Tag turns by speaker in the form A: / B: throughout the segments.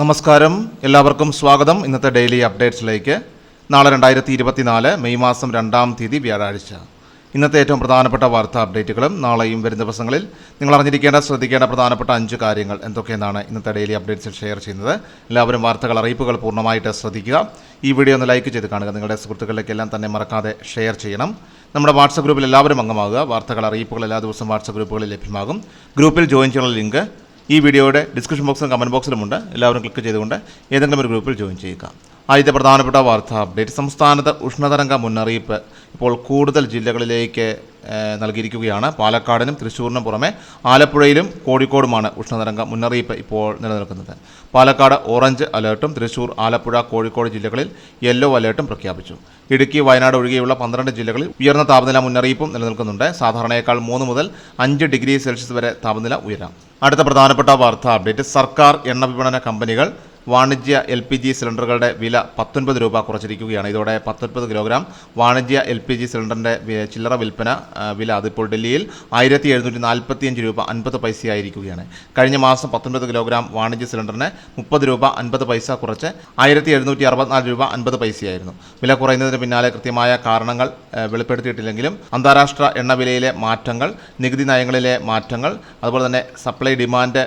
A: നമസ്കാരം. എല്ലാവർക്കും സ്വാഗതം. ഇന്നത്തെ ഡെയിലി അപ്ഡേറ്റ്സിലേക്ക്. നാളെ രണ്ടായിരത്തി ഇരുപത്തിനാല് മെയ് മാസം രണ്ടാം തീയതി വ്യാഴാഴ്ച. ഇന്നത്തെ ഏറ്റവും പ്രധാനപ്പെട്ട വാർത്താ അപ്ഡേറ്റുകളും നാളെയും വരും ദിവസങ്ങളിൽ നിങ്ങൾ അറിഞ്ഞിരിക്കേണ്ട ശ്രദ്ധിക്കേണ്ട പ്രധാനപ്പെട്ട അഞ്ച് കാര്യങ്ങൾ എന്തൊക്കെയെന്നാണ് ഇന്നത്തെ ഡെയിലി അപ്ഡേറ്റ്സിൽ ഷെയർ ചെയ്യുന്നത്. എല്ലാവരും വാർത്തകൾ അറിയിപ്പുകൾ പൂർണമായിട്ട് ശ്രദ്ധിക്കുക. ഈ വീഡിയോ ഒന്ന് ലൈക്ക് ചെയ്ത് കാണുക. നിങ്ങളുടെ സുഹൃത്തുക്കളിലേക്കെല്ലാം തന്നെ മറക്കാതെ ഷെയർ ചെയ്യണം. നമ്മുടെ വാട്സപ്പ് ഗ്രൂപ്പിൽ എല്ലാവരും അംഗമാകുക. വാർത്തകൾ അറിയിപ്പുകൾ എല്ലാ ദിവസവും വാട്സപ്പ് ഗ്രൂപ്പുകളിൽ ലഭ്യമാകും. ഗ്രൂപ്പിൽ ജോയിൻ ചെയ്യാനുള്ള ലിങ്ക് ഈ വീഡിയോയുടെ ഡിസ്ക്രിപ്ഷൻ ബോക്സിലും കമന്റ് ബോക്സിലുമുണ്ട്. എല്ലാവരും ക്ലിക്ക് ചെയ്തുകൊണ്ട് ഏതെങ്കിലും ഒരു ഗ്രൂപ്പിൽ ജോയിൻ ചെയ്യുക. ആദ്യത്തെ പ്രധാനപ്പെട്ട വാർത്താ അപ്ഡേറ്റ്. സംസ്ഥാനത്ത് ഉഷ്ണതരംഗ മുന്നറിയിപ്പ് ഇപ്പോൾ കൂടുതൽ ജില്ലകളിലേക്ക് നൽകിയിരിക്കുകയാണ്. പാലക്കാടിനും തൃശ്ശൂരിനും പുറമെ ആലപ്പുഴയിലും കോഴിക്കോടുമാണ് ഉഷ്ണതരംഗ മുന്നറിയിപ്പ് ഇപ്പോൾ നിലനിൽക്കുന്നത്. പാലക്കാട് ഓറഞ്ച് അലേർട്ടും തൃശ്ശൂർ ആലപ്പുഴ കോഴിക്കോട് ജില്ലകളിൽ യെല്ലോ അലേർട്ടും പ്രഖ്യാപിച്ചു. ഇടുക്കി വയനാട് ഒഴികെയുള്ള പന്ത്രണ്ട് ജില്ലകളിൽ ഉയർന്ന താപനില മുന്നറിയിപ്പും നിലനിൽക്കുന്നുണ്ട്. സാധാരണയേക്കാൾ മൂന്ന് മുതൽ അഞ്ച് ഡിഗ്രി സെൽഷ്യസ് വരെ താപനില ഉയരാം. അടുത്ത പ്രധാനപ്പെട്ട വാർത്താ അപ്ഡേറ്റ്. സർക്കാർ എണ്ണ വിപണന കമ്പനികൾ വാണിജ്യ എൽ പി ജി സിലിണ്ടറുകളുടെ വില പത്തൊൻപത് രൂപ കുറച്ചിരിക്കുകയാണ്. ഇതോടെ പത്തൊൻപത് കിലോഗ്രാം വാണിജ്യ എൽ പി ജി സിലിണ്ടറിന്റെ ചില്ലറ വിൽപ്പന വില അതിപ്പോൾ ഡൽഹിയിൽ ആയിരത്തി എഴുന്നൂറ്റി നാൽപ്പത്തിയഞ്ച് രൂപ അൻപത് പൈസയായിരിക്കുകയാണ്. കഴിഞ്ഞ മാസം പത്തൊൻപത് കിലോഗ്രാം വാണിജ്യ സിലിണ്ടറിന് മുപ്പത് രൂപ അൻപത് പൈസ കുറച്ച് ആയിരത്തി എഴുന്നൂറ്റി അറുപത്തിനാല് രൂപ അൻപത് പൈസയായിരുന്നു. വില കുറയുന്നതിന് പിന്നാലെ കൃത്യമായ കാരണങ്ങൾ വെളിപ്പെടുത്തിയിട്ടില്ലെങ്കിലും അന്താരാഷ്ട്ര എണ്ണവിലയിലെ മാറ്റങ്ങൾ നികുതി നയങ്ങളിലെ മാറ്റങ്ങൾ അതുപോലെ തന്നെ സപ്ലൈ ഡിമാൻഡ്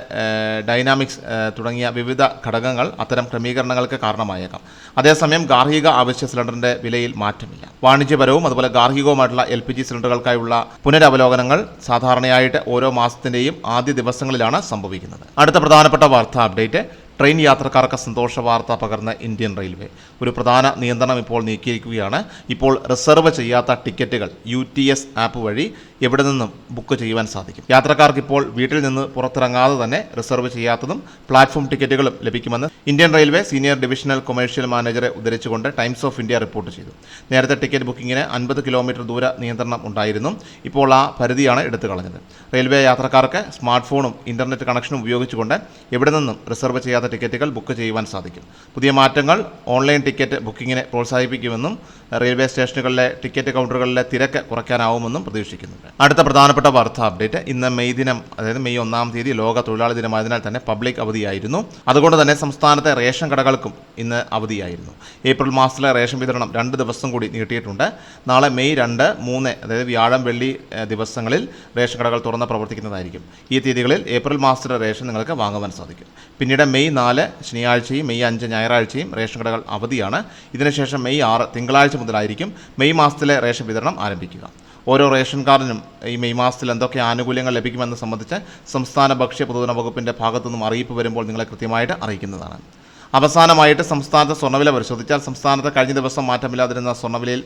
A: ഡൈനാമിക്സ് തുടങ്ങിയ വിവിധ ഘടകങ്ങൾ അത്തരം ക്രമീകരണങ്ങൾക്ക് കാരണമായേക്കാം. അതേസമയം ഗാർഹിക ആവശ്യ സിലിണ്ടറിന്റെ വിലയിൽ മാറ്റമില്ല. വാണിജ്യപരവും അതുപോലെ ഗാർഹികവുമായിട്ടുള്ള എൽ പി ജി സിലിണ്ടറുകൾക്കായുള്ള പുനരവലോകനങ്ങൾ സാധാരണയായിട്ട് ഓരോ മാസത്തിന്റെയും ആദ്യ ദിവസങ്ങളിലാണ് സംഭവിക്കുന്നത്. അടുത്ത പ്രധാനപ്പെട്ട വാർത്താ അപ്ഡേറ്റ് ട്രെയിൻ യാത്രക്കാർക്ക് സന്തോഷ വാർത്ത പകർന്ന ഇന്ത്യൻ റെയിൽവേ. ഒരു പ്രധാന നിയന്ത്രണം ഇപ്പോൾ നീക്കിയിരിക്കുകയാണ്. ഇപ്പോൾ റിസർവ് ചെയ്യാത്ത ടിക്കറ്റുകൾ യു ടി എസ് ആപ്പ് വഴി എവിടെ നിന്നും ബുക്ക് ചെയ്യുവാൻ സാധിക്കും. യാത്രക്കാർക്ക് ഇപ്പോൾ വീട്ടിൽ നിന്ന് പുറത്തിറങ്ങാതെ തന്നെ റിസർവ് ചെയ്യാത്തതും പ്ലാറ്റ്ഫോം ടിക്കറ്റുകളും ലഭിക്കുമെന്ന് Indian railway senior divisional commercial മാനേജറെ ഉദ്ധരിച്ചുകൊണ്ട് ടൈംസ് ഓഫ് ഇന്ത്യ റിപ്പോർട്ട് ചെയ്തു. നേരത്തെ ടിക്കറ്റ് ബുക്കിങ്ങിന് അൻപത് കിലോമീറ്റർ ദൂര നിയന്ത്രണം ഉണ്ടായിരുന്നു. ഇപ്പോൾ ആ പരിധിയാണ് എടുത്തു കളഞ്ഞത്. റെയിൽവേ യാത്രക്കാർക്ക് സ്മാർട്ട് ഫോണും ഇന്റർനെറ്റ് കണക്ഷനും ഉപയോഗിച്ചുകൊണ്ട് എവിടെ നിന്നും റിസർവ് ചെയ്യാത്ത ടിക്കറ്റുകൾ ബുക്ക് ചെയ്യുവാൻ സാധിക്കും. പുതിയ മാറ്റങ്ങൾ ഓൺലൈൻ ടിക്കറ്റ് ബുക്കിങ്ങിനെ പ്രോത്സാഹിപ്പിക്കുമെന്നും റെയിൽവേ സ്റ്റേഷനുകളിലെ ടിക്കറ്റ് കൗണ്ടറുകളിലെ തിരക്ക് കുറയ്ക്കാനാവുമെന്നും പ്രതീക്ഷിക്കുന്നുണ്ട്. അടുത്ത പ്രധാനപ്പെട്ട വാർത്താ അപ്ഡേറ്റ് ഇന്ന് മെയ് ദിനം അതായത് മെയ് ഒന്നാം തീയതി ലോക തൊഴിലാളി ദിനമായതിനാൽ തന്നെ പബ്ലിക് അവധിയായിരുന്നു. അതുകൊണ്ട് തന്നെ സംസ്ഥാനത്തെ റേഷൻ കടകൾക്കും ഇന്ന് അവധിയായിരുന്നു. ഏപ്രിൽ മാസത്തിലെ റേഷൻ വിതരണം രണ്ട് ദിവസം കൂടി നീട്ടിയിട്ടുണ്ട്. നാളെ മെയ് രണ്ട് മൂന്ന് അതായത് വ്യാഴം വെള്ളി ദിവസങ്ങളിൽ റേഷൻ കടകൾ തുറന്ന് പ്രവർത്തിക്കുന്നതായിരിക്കും. ഈ തീയതികളിൽ ഏപ്രിൽ മാസത്തിലെ റേഷൻ നിങ്ങൾക്ക് വാങ്ങുവാൻ സാധിക്കും. പിന്നീട് മെയ് നാല് ശനിയാഴ്ചയും മെയ് അഞ്ച് ഞായറാഴ്ചയും റേഷൻ കടകൾ അവധിയാണ്. ഇതിനുശേഷം മെയ് ആറ് തിങ്കളാഴ്ച മുതലായിരിക്കും മെയ് മാസത്തിലെ റേഷൻ വിതരണം ആരംഭിക്കുക. ഓരോ റേഷൻ കാർഡിനും ഈ മെയ് മാസത്തിൽ എന്തൊക്കെ ആനുകൂല്യങ്ങൾ ലഭിക്കുമെന്ന് സംബന്ധിച്ച് സംസ്ഥാന ഭക്ഷ്യ പൊതുജന വകുപ്പിന്റെ ഭാഗത്തു നിന്നും അറിയിപ്പ് വരുമ്പോൾ നിങ്ങളെ കൃത്യമായിട്ട് അറിയിക്കുന്നതാണ്. അവസാനമായിട്ട് സംസ്ഥാനത്തെ സ്വർണവില പരിശോധിച്ചാൽ സംസ്ഥാനത്ത് കഴിഞ്ഞ ദിവസം മാറ്റമില്ലാതിരുന്ന സ്വർണവിലയിൽ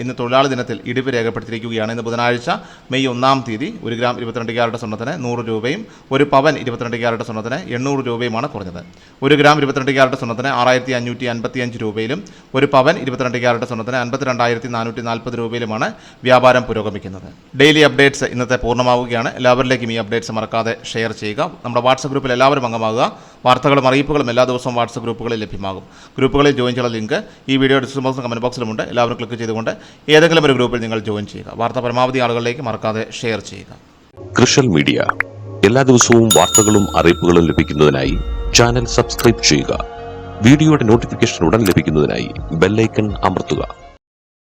A: ഇന്ന് തൊഴിലാളി ദിനത്തിൽ ഇടിവ് രേഖപ്പെടുത്തിയിരിക്കുകയാണ്. ഇന്ന് ബുധനാഴ്ച മെയ് ഒന്നാം തീയതി ഒരു ഗ്രാം ഇരുപത്തിരണ്ട് ക്യാരറ്റ് സ്വർണത്തിന് നൂറ് രൂപയും ഒരു പവൻ ഇരുപത്തിരണ്ട് ക്യാരറ്റ് സ്വർണത്തിന് എണ്ണൂറ് രൂപയുമാണ് കുറഞ്ഞത്. ഒരു ഗ്രാം ഇരുപത്തിരണ്ട് ക്യാരറ്റ് സ്വർണത്തിന് ആറായിരത്തി അഞ്ഞൂറ്റി അൻപത്തി അഞ്ച് രൂപയിലും ഒരു പവൻ ഇരുപത്തിരണ്ട് ക്യാരറ്റ് സ്വർണത്തിന് അൻപത്തിരണ്ടായിരത്തി നാനൂറ്റി നാൽപ്പത് രൂപയിലുമാണ് വ്യാപാരം പുരോഗമിക്കുന്നത്. ഡെയിലി അപ്ഡേറ്റ്സ് ഇന്നത്തെ പൂർണമാവുകയാണ്. എല്ലാവരിലേക്കും ഈ അപ്ഡേറ്റ്സ് മറക്കാതെ ഷെയർ ചെയ്യുക. നമ്മുടെ വാട്സപ്പ് ഗ്രൂപ്പിൽ എല്ലാവരും അംഗമാകുക. വാർത്തകളും അറിയിപ്പുകളും എല്ലാ ദിവസവും വാട്സപ്പ് ഗ്രൂപ്പുകളിൽ ലഭ്യമാകും. ഗ്രൂപ്പുകളിൽ ജോയിൻ ചെയ്യുന്ന ലിങ്ക് ഈ വീഡിയോ ഡിസ്ക്രിപ്ഷൻ ബോക്സിൽ കമന്റ് ബോക്സിലുമുണ്ട്. എല്ലാവരും ക്ലിക്ക് ചെയ്തുകൊണ്ട് ഏതെങ്കിലും ഒരു ഗ്രൂപ്പിൽ നിങ്ങൾ ജോയിൻ ചെയ്യുക. വാർത്ത പരമാവധി ആളുകളിലേക്ക് മറക്കാതെ ഷെയർ ചെയ്യുക.
B: കൃഷൽ മീഡിയ എല്ലാ ദിവസവും വാർത്തകളും അറിയിപ്പുകളും ലഭിക്കുന്നതിനായി ചാനൽ സബ്സ്ക്രൈബ് ചെയ്യുക. വീഡിയോയുടെ നോട്ടിഫിക്കേഷൻ ഉടൻ ലഭിക്കുന്നതിനായി ബെല്ലൈക്കൺ അമർത്തുക.